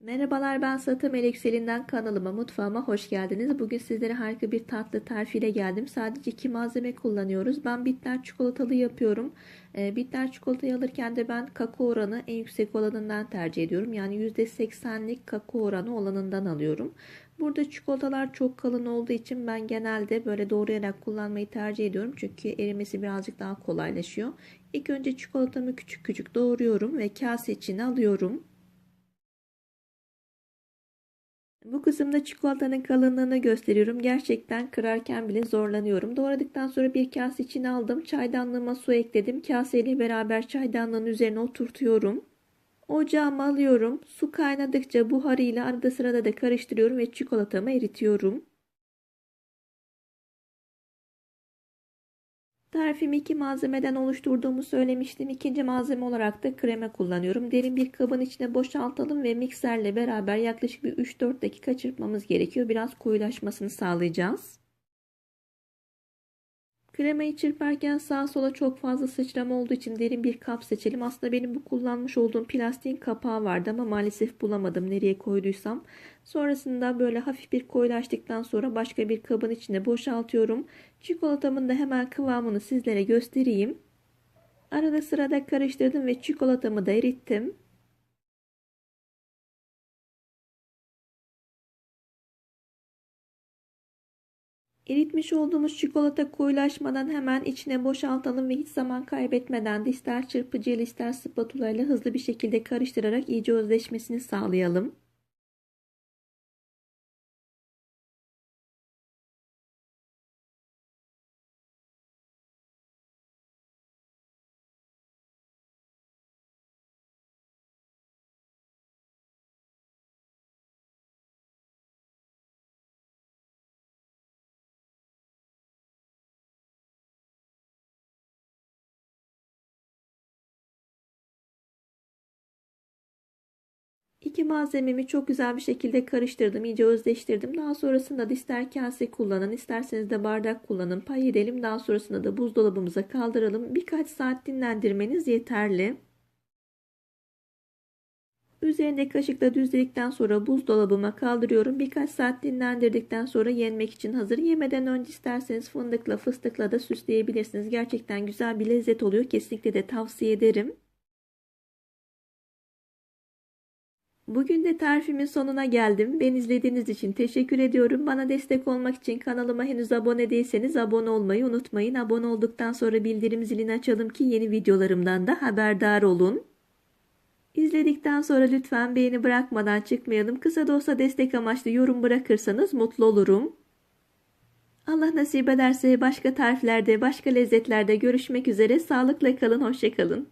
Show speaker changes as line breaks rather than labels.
Merhabalar ben Satı Melek Selin'den kanalıma mutfağıma hoş geldiniz. Bugün sizlere harika bir tatlı tarifiyle geldim. Sadece iki malzeme kullanıyoruz. Ben bitter çikolatalı yapıyorum. E, bitter çikolatayı alırken de ben kakao oranı en yüksek olanından tercih ediyorum. Yani %80'lik kakao oranı olanından alıyorum. Burada çikolatalar çok kalın olduğu için ben genelde böyle doğrayarak kullanmayı tercih ediyorum. Çünkü erimesi birazcık daha kolaylaşıyor. İlk önce çikolatamı küçük küçük doğruyorum ve kase içine alıyorum. Bu kısımda çikolatanın kalınlığını gösteriyorum. Gerçekten kırarken bile zorlanıyorum. Doğradıktan sonra bir kase içine aldım. Çaydanlığıma su ekledim. Kaseyle beraber çaydanlığın üzerine oturtuyorum. Ocağıma alıyorum. Su kaynadıkça buharıyla arada sırada da karıştırıyorum ve çikolatamı eritiyorum. Tarifimi iki malzemeden oluşturduğumu söylemiştim. İkinci malzeme olarak da krema kullanıyorum. Derin bir kabın içine boşaltalım ve mikserle beraber yaklaşık bir 3-4 dakika çırpmamız gerekiyor. Biraz koyulaşmasını sağlayacağız. Kremayı çırparken sağa sola çok fazla sıçrama olduğu için derin bir kap seçelim. Aslında benim bu kullanmış olduğum plastiğin kapağı vardı ama maalesef bulamadım nereye koyduysam. Sonrasında böyle hafif bir koyulaştıktan sonra başka bir kabın içine boşaltıyorum. Çikolatamın da hemen kıvamını sizlere göstereyim. Arada sırada karıştırdım ve çikolatamı da erittim. Eritmiş olduğumuz çikolata koyulaşmadan hemen içine boşaltalım ve hiç zaman kaybetmeden de ister çırpıcı ile ister spatula ile hızlı bir şekilde karıştırarak iyice özleşmesini sağlayalım. İki malzememi çok güzel bir şekilde karıştırdım, iyice özleştirdim. Daha sonrasında da ister kase kullanın, isterseniz de bardak kullanın. Pay edelim. Daha sonrasında da buzdolabımıza kaldıralım. Birkaç saat dinlendirmeniz yeterli. Üzerinde kaşıkla düzledikten sonra buzdolabıma kaldırıyorum. Birkaç saat dinlendirdikten sonra yenmek için hazır. Yemeden önce isterseniz fındıkla fıstıkla da süsleyebilirsiniz. Gerçekten güzel bir lezzet oluyor. Kesinlikle de tavsiye ederim. Bugün de tarifimin sonuna geldim. Ben izlediğiniz için teşekkür ediyorum. Bana destek olmak için kanalıma henüz abone değilseniz abone olmayı unutmayın. Abone olduktan sonra bildirim zilini açalım ki yeni videolarımdan da haberdar olun. İzledikten sonra lütfen beğeni bırakmadan çıkmayalım. Kısa da olsa destek amaçlı yorum bırakırsanız mutlu olurum. Allah nasip ederse başka tariflerde, başka lezzetlerde görüşmek üzere. Sağlıkla kalın, hoşçakalın.